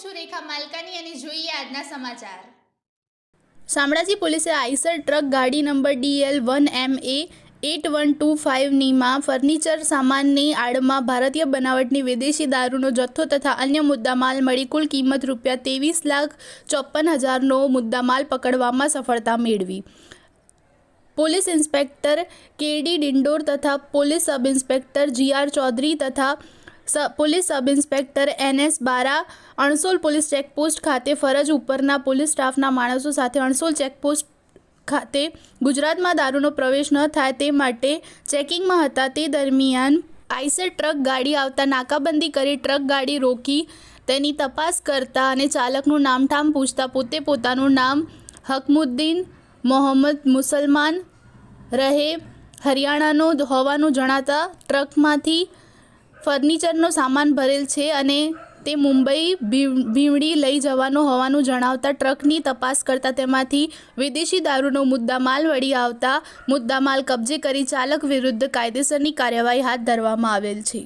સુરેખા માલકાની અને જોઈએ આજના સમાચાર. શામળાજી પોલીસે આઈસર ટ્રક ગાડી number DL one M A eight one two ફાઇવનીમાં furniture સામાનની આડમાં ભારતીય બનાવટની વિદેશી દારૂનો જથ્થો તથા અન્ય મુદ્દામાલ મળી કુલ કિંમત રૂપિયા ત્રેવીસ લાખ ચોપન હજારનો મુદ્દામાલ પકડવામાં સફળતા મેળવી. પોલીસ ઇન્સ્પેક્ટર કેડી ડિંડોર તથા police sub inspector G R Chaudhari તથા police sub inspector N S Bara, Ansol police checkpost ખાતે ફરજ ઉપરના પોલીસ સ્ટાફના માણસો સાથે અણસોલ ચેકપોસ્ટ ખાતે ગુજરાતમાં દારૂનો પ્રવેશ ન થાય તે માટે ચેકિંગમાં હતા. તે દરમિયાન આઈસર ટ્રક ગાડી આવતા નાકાબંધી કરી ટ્રક ગાડી રોકી તેની તપાસ કરતા અને ચાલકનું નામઠામ પૂછતા પોતે પોતાનું નામ હકમુદ્દીન મોહમ્મદ મુસલમાન રહે હરિયાણાનો હોવાનું જણાતા ટ્રકમાંથી ફર્નિચરનો સામાન ભરેલ છે અને તે મુંબઈ ભીમડી લઈ જવાનો હોવાનું જણાવતા ટ્રકની તપાસ કરતા તેમાંથી વિદેશી દારૂનો મુદ્દામાલ વળી આવતા મુદ્દામાલ કબજે કરી ચાલક વિરુદ્ધ કાયદેસરની કાર્યવાહી હાથ ધરવામાં આવેલ છે.